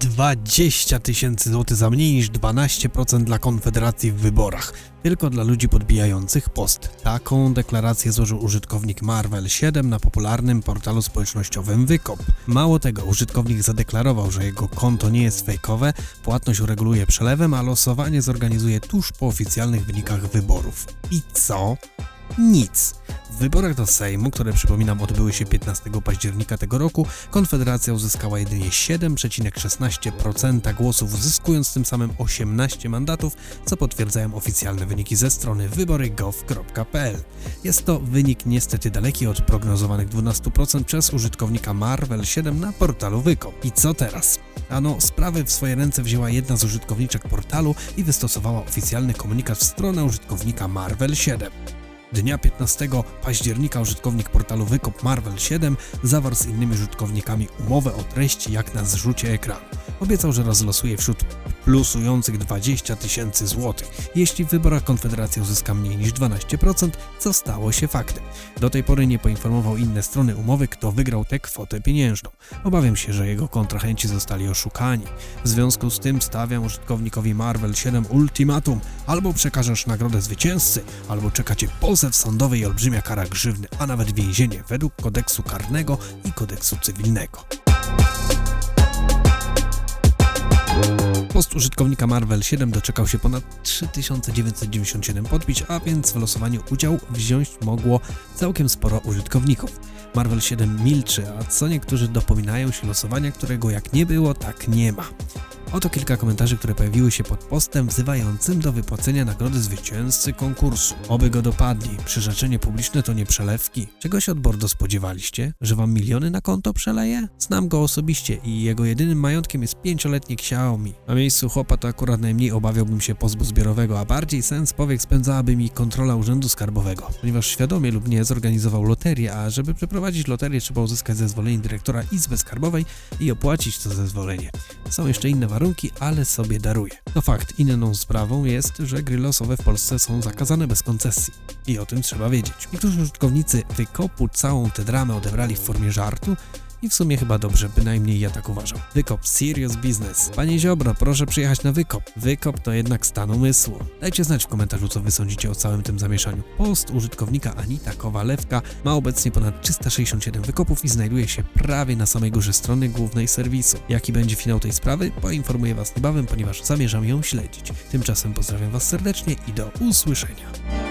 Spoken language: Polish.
20 tysięcy złotych za mniej niż 12% dla Konfederacji w wyborach. Tylko dla ludzi podbijających post. Taką deklarację złożył użytkownik Marvel7 na popularnym portalu społecznościowym Wykop. Mało tego, użytkownik zadeklarował, że jego konto nie jest fejkowe, płatność ureguluje przelewem, a losowanie zorganizuje tuż po oficjalnych wynikach wyborów. I co? Nic. W wyborach do Sejmu, które przypominam odbyły się 15 października tego roku, Konfederacja uzyskała jedynie 7,16% głosów, zyskując tym samym 18 mandatów, co potwierdzają oficjalne wyniki ze strony wybory.gov.pl. Jest to wynik niestety daleki od prognozowanych 12% przez użytkownika Marvel7 na portalu Wykop. I co teraz? Ano, sprawę w swoje ręce wzięła jedna z użytkowniczek portalu i wystosowała oficjalny komunikat w stronę użytkownika Marvel7. Dnia 15 października użytkownik portalu Wykop Marvel 7 zawarł z innymi użytkownikami umowę o treści jak na zrzucie ekranu. Obiecał, że rozlosuje wśród plusujących 20 tysięcy złotych, jeśli w wyborach Konfederacja uzyska mniej niż 12%, co stało się faktem. Do tej pory nie poinformował inne strony umowy, kto wygrał tę kwotę pieniężną. Obawiam się, że jego kontrahenci zostali oszukani. W związku z tym stawiam użytkownikowi Marvel 7 ultimatum. Albo przekażesz nagrodę zwycięzcy, albo czeka cię pozew sądowy i olbrzymia kara grzywny, a nawet więzienie według kodeksu karnego i kodeksu cywilnego. Post użytkownika Marvel 7 doczekał się ponad 3997 podbić, a więc w losowaniu udział wziąć mogło całkiem sporo użytkowników. Marvel 7 milczy, a co niektórzy dopominają się losowania, którego jak nie było, tak nie ma. Oto kilka komentarzy, które pojawiły się pod postem wzywającym do wypłacenia nagrody zwycięzcy konkursu. Oby go dopadli. Przyrzeczenie publiczne to nie przelewki. Czego się od Bordo spodziewaliście? Że wam miliony na konto przeleje? Znam go osobiście i jego jedynym majątkiem jest pięcioletnie Xiaomi. Na miejscu chłopa to akurat najmniej obawiałbym się pozwu zbiorowego, a bardziej sens powiek spędzałaby mi kontrola urzędu skarbowego, ponieważ świadomie lub nie zorganizował loterię, a żeby przeprowadzić loterię trzeba uzyskać zezwolenie dyrektora Izby Skarbowej i opłacić to zezwolenie. Są jeszcze inne warunki, ale sobie daruję. To fakt, inną sprawą jest, że gry losowe w Polsce są zakazane bez koncesji. I o tym trzeba wiedzieć. Niektórzy użytkownicy wykopu całą tę dramę odebrali w formie żartu, i w sumie chyba dobrze, bynajmniej ja tak uważam. Wykop Serious Business. Panie Ziobro, proszę przyjechać na wykop. Wykop to jednak stan umysłu. Dajcie znać w komentarzu, co wy sądzicie o całym tym zamieszaniu. Post użytkownika Anita Kowalewka ma obecnie ponad 367 wykopów i znajduje się prawie na samej górze strony głównej serwisu. Jaki będzie finał tej sprawy? Poinformuję was niebawem, ponieważ zamierzam ją śledzić. Tymczasem pozdrawiam was serdecznie i do usłyszenia.